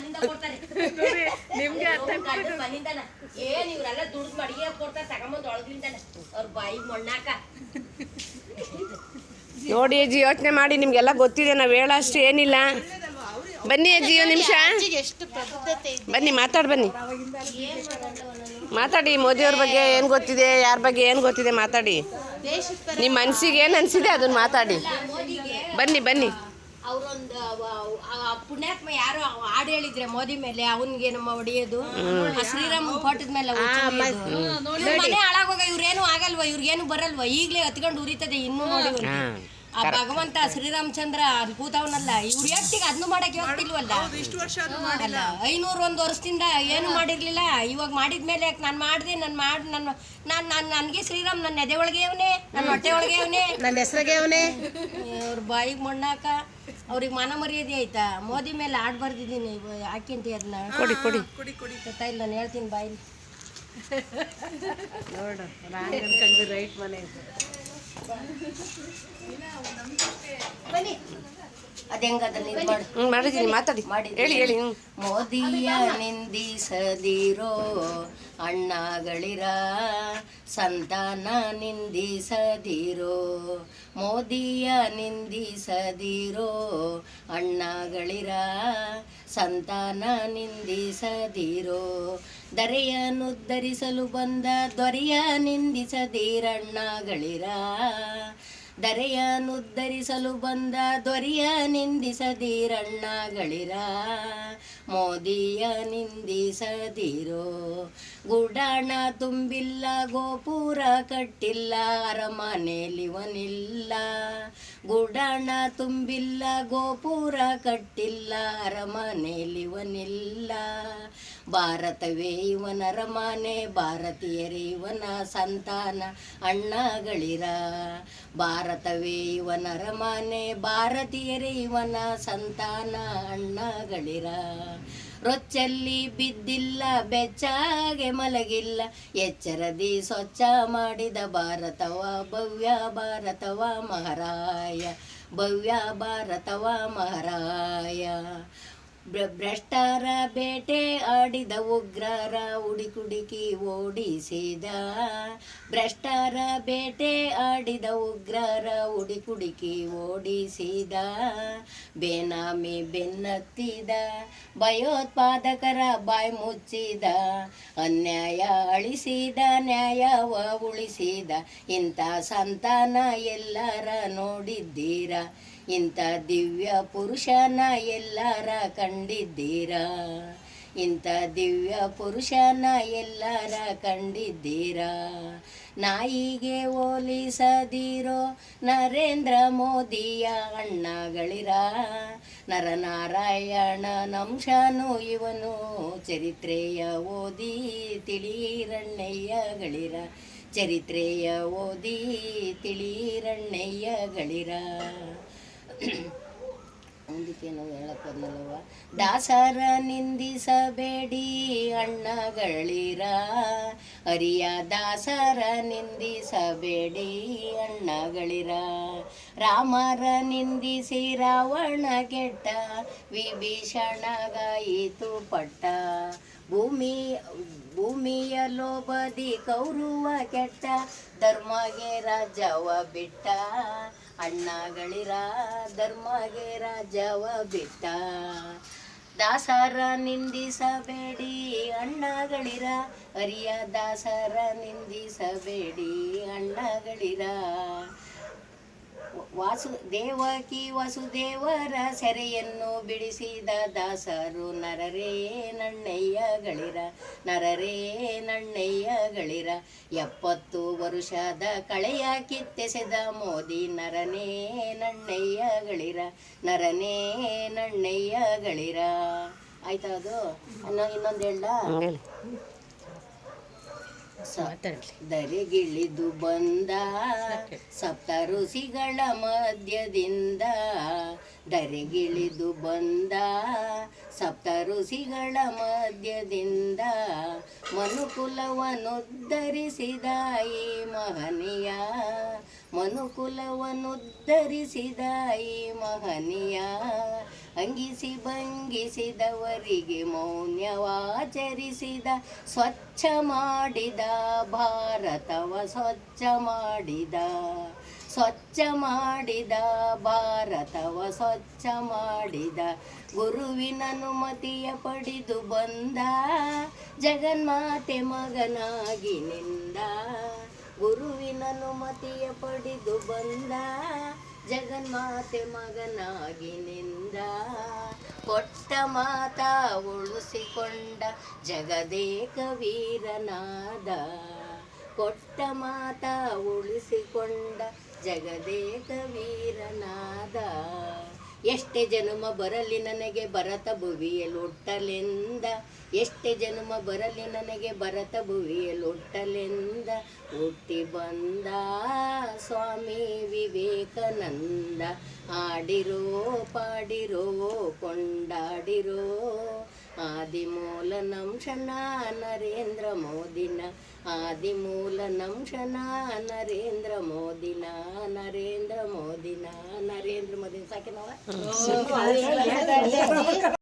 ಮನಿಂದ ಕೊಡ್ತಾರೆ. ನಿಮ್ಗೆ ಮನಿಂದನ ಏನ್ ಇವ್ರೆಲ್ಲ ದುಡ್ಡು ಮಡಿಗೆ ಕೊಡ್ತಾರೆ ತಗೊಂಬಂದ್ ಒಳಗಿಂದನ. ಅವ್ರ ಬಾಯಿ ಮಣ್ಣಾಕ. ನೋಡಿ ಅಜ್ಜಿ ಯೋಚನೆ ಮಾಡಿ ನಿಮ್ಗೆಲ್ಲ ಗೊತ್ತಿದೆ ನಾವು ಹೇಳೋಷ್ಟು ಏನಿಲ್ಲ. ಬನ್ನಿ ಅಜ್ಜಿ ಒಂದು ನಿಮಿಷ. ಬನ್ನಿ ಮಾತಾಡಿ ಬನ್ನಿ. ಮಾತಾಡಿ ಮೋದಿಯವ್ರ ಬಗ್ಗೆ ಏನು ಗೊತ್ತಿದೆ ಯಾರ ಬಗ್ಗೆ ಏನು ಗೊತ್ತಿದೆ ಮಾತಾಡಿ. ನಿಮ್ಮ ಮನ್ಸಿಗೆ ಏನು ಅನಿಸಿದೆ ಅದನ್ನ ಮಾತಾಡಿ. ಬನ್ನಿ ಬನ್ನಿ. ಅವ್ರೊಂದು ಪುಣ್ಯಾತ್ಮ ಯಾರು ಹಾಡು ಹೇಳಿದ್ರೆ ಮೋದಿ ಮೇಲೆ ಅವನಿಗೆ ನಮ್ಮ ಹೊಡಿಯೋದು? ಶ್ರೀರಾಮ್ ಫೋಟದ ಮೇಲೆ ಮನೆ ಹಾಳಾಗೋಗ ಇವ್ರೇನು ಆಗಲ್ವಾ ಇವ್ರಿಗೇನು ಬರಲ್ವಾ? ಈಗಲೇ ಹತ್ಕೊಂಡು ಉರಿತದೆ ಇನ್ನೂ ನೋಡಿ ಆ ಭಗವಂತ ಶ್ರೀರಾಮಚಂದ್ರ ಅಲ್ಲಿ ಕೂತವನಲ್ಲ ಇವ್ರ ಎತ್ತಿಗೆ ಅದನ್ನು ಮಾಡಕ್ಕೆ ಹೋಗ್ತಿಲ್ವಲ್ಲ? ಅಲ್ಲ ಐನೂರು ಒಂದು ವರ್ಷದಿಂದ ಏನು ಮಾಡಿರ್ಲಿಲ್ಲ. ಇವಾಗ ಮಾಡಿದ್ಮೇಲೆ ನಾನು ಮಾಡಿದೆ ನಾನು ಮಾಡಿ ನನ್ನ ನಾನು ನಾನು ನನಗೆ ಶ್ರೀರಾಮ್ ನನ್ನ ಎದೆ ಒಳಗೆ ಅವನೇ ನನ್ನ ಹೊಟ್ಟೆ ಒಳಗೆ ಅವನೇ. ನನ್ನ ಹೆಸರಿಗೆ ಅವನೇ. ಅವ್ರ ಬಾಯಿಗೆ ಮಣ್ಣಾಕ ಅವ್ರಿಗೆ ಮಾನ ಮರ್ಯಾದೆ ಆಯ್ತಾ? ಮೋದಿ ಮೇಲೆ ಆಡ್ ಬರ್ದಿದ್ದೀನಿ ಹಾಕಿಂತಿ ಅದನ್ನ ಕೊಡಿ ಕೊಡಿ. ಕೊಡಿ ಗೊತ್ತಾ ಇಲ್ಲ ನಾನು ಹೇಳ್ತೀನಿ ಬಾಯಿ. ನೋಡು ರಾಂಗ್ ಅನ್ಕೊಂಡ್ವಿ ರೈಟ್ ಮನೆ ಮಾಡಿದ್ದೀನಿ ಮಾತಾಡಿ. ಹೇಳಿ ಹೇಳಿ ಮೋದಿಯ ನಿಂದಿಸದಿರೋ ಅಣ್ಣಗಳಿರ ಸಂತಾನ ನಿಂದಿಸದಿರೋ ಮೋದಿಯ ನಿಂದಿಸದಿರೋ ಅಣ್ಣಗಳಿರ ಸಂತಾನ ನಿಂದಿಸದಿರೋ ದರೆಯನ್ನುದ್ಧರಿಸಲು ಬಂದ ದೊರೆಯ ನಿಂದಿಸದಿರಣ್ಣಗಳಿರ ದರೆಯನ್ನುದ್ಧರಿಸಲು ಬಂದ ದೊರೆಯ ನಿಂದಿಸದಿರಣ್ಣಗಳಿರ ಮೋದಿಯ ನಿಂದಿಸದಿರೋ ಗುಡಾಣ ತುಂಬಿಲ್ಲ, ಗೋಪುರ ಕಟ್ಟಿಲ್ಲ ಅರಮನೆಲಿವನಿಲ್ಲ ಗುಡಾಣ ತುಂಬಿಲ್ಲ, ಗೋಪುರ ಕಟ್ಟಿಲ್ಲ ಅರಮನೆಲಿವನಿಲ್ಲ ಭಾರತವೇ ಇವನ ರಮಾನೆ ಭಾರತೀಯರೇ ಇವನ ಸಂತಾನ, ಅಣ್ಣಗಳಿರ. ಭಾರತವೇ ಇವನ ರಮಾನೆ ಭಾರತೀಯರೇ ಇವನ ಸಂತಾನ, ಅಣ್ಣಗಳಿರ. ರೊಚ್ಚಲ್ಲಿ ಬಿದ್ದಿಲ್ಲ, ಬೆಚ್ಚಾಗೆ ಮಲಗಿಲ್ಲ, ಎಚ್ಚರದಿ ಸ್ವಚ್ಛ ಮಾಡಿದ ಭಾರತವ, ಭವ್ಯ ಭಾರತವ ಮಹಾರಾಯ, ಭವ್ಯ ಭಾರತವ ಮಹಾರಾಯ. ಭ್ರಷ್ಟರ ಬೇಟೆ ಆಡಿದ ಉಗ್ರರ ಹುಡುಕುಡುಕಿ ಓಡಿಸಿದ. ಭ್ರಷ್ಟರ ಬೇಟೆ ಆಡಿದ ಉಗ್ರರ ಹುಡುಕುಡುಕಿ ಓಡಿಸಿದ. ಬೇನಾಮಿ ಬೆನ್ನತ್ತಿದ, ಭಯೋತ್ಪಾದಕರ ಬಾಯಿ ಮುಚ್ಚಿದ, ಅನ್ಯಾಯ ಅಳಿಸಿದ, ನ್ಯಾಯವ ಉಳಿಸಿದ. ಇಂಥ ಸಂತಾನ ಎಲ್ಲರ ನೋಡಿದ್ದೀರ? ಇಂಥ ದಿವ್ಯ ಪುರುಷನ ಎಲ್ಲರ ಕಂಡಿದ್ದೀರಾ? ಇಂಥ ದಿವ್ಯ ಪುರುಷನ ಎಲ್ಲರ ಕಂಡಿದ್ದೀರಾ? ನಾಯಿಗೆ ಹೋಲಿಸದಿರೋ ನರೇಂದ್ರ ಮೋದಿಯ ಅಣ್ಣಗಳಿರ? ನರನಾರಾಯಣ ನಂಶನು ಇವನು ಚರಿತ್ರೆಯ ಓದಿ ತಿಳಿರಣ್ಣಯ್ಯಗಳಿರ? ಚರಿತ್ರೆಯ ಓದಿ ತಿಳಿರಣ್ಣಯ್ಯಗಳಿರ? ಮುಂದಕ್ಕೇನೋ ಹೇಳಕ್ ಬರಲಿಲ್ಲವ ದಾಸರ ನಿಂದಿಸಬೇಡಿ ಅಣ್ಣಗಳಿರ. ಅರಿಯ ದಾಸರ ನಿಂದಿಸಬೇಡಿ ಅಣ್ಣಗಳಿರ. ರಾಮರ ನಿಂದಿಸಿ ರಾವಣ ಕೆಟ್ಟ ವಿಭೀಷಣಗಾಯಿತು ಪಟ್ಟ. ಭೂಮಿ, ಭೂಮಿಯ ಲೋಬದಿ ಕೌರುವ ಕೆಟ್ಟ, ಧರ್ಮಗೆ ರಾಜವ ಬಿಟ್ಟ. ಅಣ್ಣಗಳಿರ ಧರ್ಮಗೆ ರಾಜವ ಬಿಟ್ಟ. ದಾಸರ ನಿಂದಿಸಬೇಡಿ ಅಣ್ಣಗಳಿರ ಅರಿಯ ದಾಸರ ನಿಂದಿಸಬೇಡಿ ಅಣ್ಣಗಳಿರ. ವಾಸು, ದೇವಕಿ ವಸುದೇವರ ಸೆರೆಯನ್ನು ಬಿಡಿಸಿದ ದಾಸರು, ನರರೇ ನಣ್ಣಯ್ಯ ಗಳಿರ, ನರರೇ ನಣ್ಣಯ್ಯ ಗಳಿರ. ಎಪ್ಪತ್ತು ವರುಷದ ಕಳೆಯ ಕಿತ್ತೆಸೆದ ಮೋದಿ, ನರನೇ ನಣ್ಣಯ್ಯ ಗಳಿರ, ನರನೇ ನಣ್ಣಯ್ಯ ಗಳಿರ. ಆಯ್ತಾ ಅದು? ಇನ್ನೊಂದು ಹೇಳ. ದರೆಗಿಳಿದು ಬಂದ ಸಪ್ತ ಋಷಿಗಳ ಮಧ್ಯದಿಂದ ಧರೆಗಿಳಿದು ಬಂದ ಸಪ್ತ ಋಷಿಗಳ ಮಧ್ಯದಿಂದ ಮನುಕುಲವನ್ನುದ್ಧರಿಸಿದ ಈ ಮಹನೀಯ ಮನುಕುಲವನ್ನುದ್ಧರಿಸಿದ ಈ ಮಹನೀಯ. ಅಂಗಿಸಿ ಭಂಗಿಸಿದವರಿಗೆ ಮೌನ್ಯವಾಚರಿಸಿದ, ಸ್ವಚ್ಛ ಮಾಡಿದ, ಭಾರತವ ಸ್ವಚ್ಛ ಮಾಡಿದ. ಸ್ವಚ್ಛ ಮಾಡಿದ, ಭಾರತವ ಸ್ವಚ್ಛ ಮಾಡಿದ. ಗುರುವಿನ ಅನುಮತಿಯ ಪಡೆದು ಬಂದ, ಜಗನ್ಮಾತೆ ಮಗನಾಗಿ ನಿಂದ. ಗುರುವಿನ ಅನುಮತಿಯ ಪಡೆದು ಬಂದ ಜಗನ್ಮಾತೆ ಮಗನಾಗಿ ನಿಂದ. ಕೊಟ್ಟ ಮಾತ ಉಳಿಸಿಕೊಂಡ ಜಗದೇಕ ವೀರನಾದ. ಕೊಟ್ಟ ಮಾತ ಉಳಿಸಿಕೊಂಡ ಜಗದೇಕ ವೀರನಾದ. ಎಷ್ಟೇ ಜನುಮ ಬರಲಿ ನನಗೆ ಭರತ ಭುವಿಯಲೊಟ್ಟಲೆಂದ, ಎಷ್ಟೇ ಜನುಮ ಬರಲಿ ನನಗೆ ಭರತ ಭುವಿಯಲೊಟ್ಟಲೆಂದ, ಹುಟ್ಟಿ ಬಂದ ಸ್ವಾಮಿ ವಿವೇಕಾನಂದ ಆಡಿರೋ ಪಾಡಿರೋ, ಕೊಂಡಾಡಿರೋ ಆದಿಮೂಲ ನಂಶನ ನರೇಂದ್ರ ಮೋದಿನ ಆದಿಮೂಲ ನಂಶನ ನರೇಂದ್ರ ಮೋದಿನ ನರೇಂದ್ರ ಮೋದಿನ ನರೇಂದ್ರ ಮೋದಿನ. ಸಾಕಿನವ